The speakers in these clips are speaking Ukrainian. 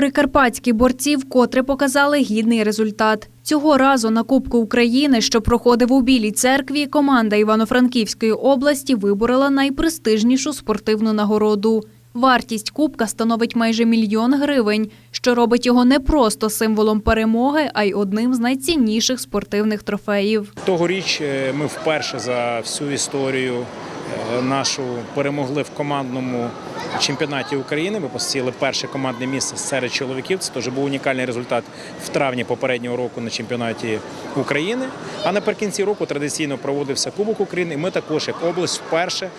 Прикарпатські борці вкотре показали гідний результат. Цього разу на Кубку України, що проходив у Білій церкві, команда Івано-Франківської області виборола найпрестижнішу спортивну нагороду. Вартість кубка становить майже мільйон гривень, що робить його не просто символом перемоги, а й одним з найцінніших спортивних трофеїв. Тогоріч е, ми вперше за всю історію нашу перемогли в командному чемпіонаті України. Ми посіли перше командне місце серед чоловіків. Це теж був унікальний результат в травні попереднього року на чемпіонаті України. А наприкінці року традиційно проводився Кубок України. І ми також, як область, вперше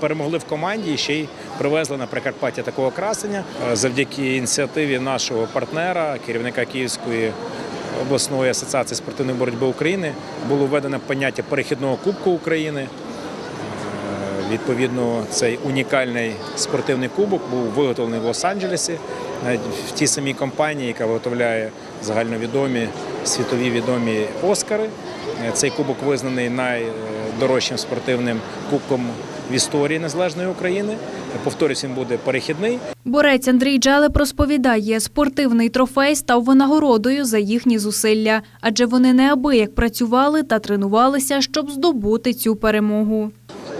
перемогли в команді і ще й привезли на Прикарпаття такого красення Е, завдяки ініціативі нашого партнера, керівника Київської обласної асоціації спортивної боротьби України було введено поняття перехідного Кубку України. Відповідно, цей унікальний спортивний кубок був виготовлений в Лос-Анджелесі навіть в тій самій компанії, яка виготовляє загальновідомі світові відомі Оскари. Цей кубок визнаний найдорожчим спортивним кубком в історії незалежної України. Повторюсь, він буде перехідний. Борець Андрій Джелеп розповідає, спортивний трофей став винагородою за їхні зусилля, адже вони неабияк працювали та тренувалися, щоб здобути цю перемогу.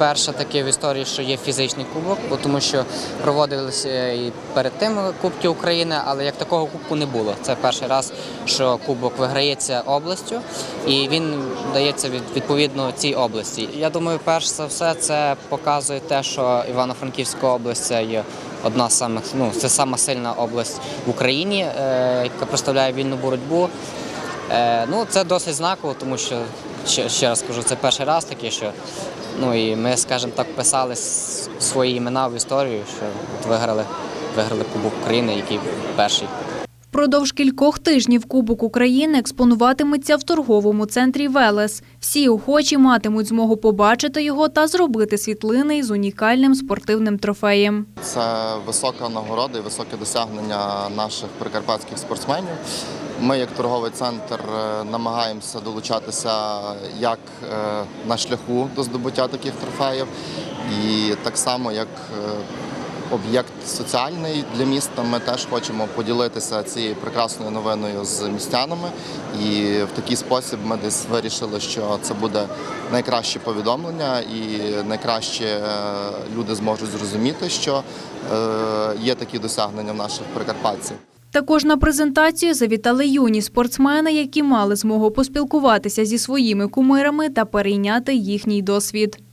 Перше таке в історії, що є фізичний кубок, бо тому що проводилися і перед тим Кубки України, але як такого кубку не було. Це перший раз, що кубок виграється областю, і він дається від відповідно цій області. Я думаю, перш за все, це показує те, що Івано-Франківська область це є одна з самих, ну це сама сильна область в Україні, е, яка представляє вільну боротьбу. Е, ну, це досить знаково, тому що ще, ще раз кажу, це перший раз таке, що ну і ми, скажімо так, писали свої імена в історію, що от виграли, виграли Кубок України, який перший. Впродовж кількох тижнів Кубок України експонуватиметься в торговому центрі Велес. Всі охочі матимуть змогу побачити його та зробити світлини із унікальним спортивним трофеєм. Це висока нагорода і високе досягнення наших прикарпатських спортсменів. Ми, як торговий центр, е, намагаємося долучатися як е, на шляху до здобуття таких трофеїв, і так само як е, об'єкт соціальний для міста. Ми теж хочемо поділитися цією прекрасною новиною з містянами. І в такий спосіб ми десь вирішили, що це буде найкраще повідомлення, і найкраще е, люди зможуть зрозуміти, що е, є такі досягнення в наших прикарпатців. Також на презентацію завітали юні спортсмени, які мали змогу поспілкуватися зі своїми кумирами та перейняти їхній досвід.